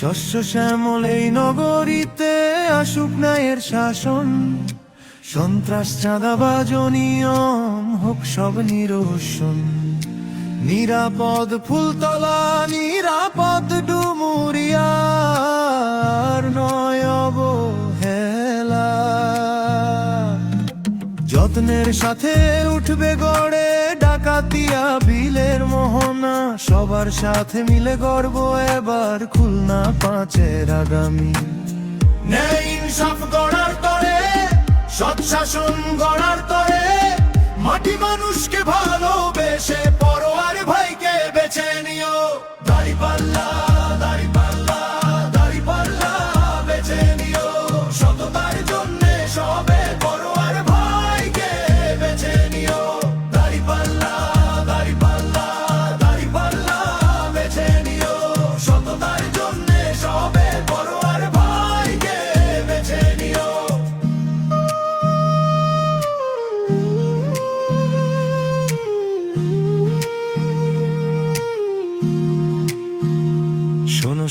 শস্য শ্যামল এই নগরীতে আসুক ন্যায়ের শাসন। সন্ত্রাস চাঁদাবাজ নিয়ম, হোক সব নিরসন। নিরাপদ ফুলতলা, নিরাপদ ডুমুরিয়ার নয় অবহেলা। যত্নের সাথে উঠবে গড়ে ডাকাতিয়া বিলের সবার সাথে মিলে গর্ব এবার খুলনা পাঁচের আগামী। ন্যায় গড়ার তরে, সৎ শাসন গড়ার তরে, মাটি মানুষকে ভালোবেসে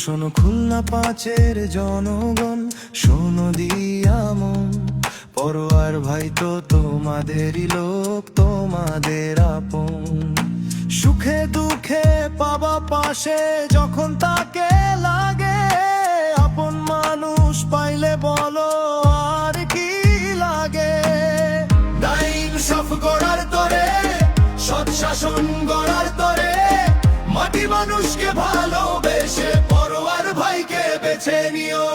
শোনো, খুলনা পাঁচের জনগণ, শোনো দিয়ামন পরোয়ার ভাই তো তোমাদেরই লোক, তোমাদের আপন। সুখে দুঃখে পাবা পাশে, যখন তাকে লাগে, আপন মানুষ পাইলে বলো আর কি লাগে। সব গড়ার তরে, সৎ শাসন গড়ার তরে মাটি মানুষকে ভালোবেসে পরোয়ার ভাইকে বেছে নিও।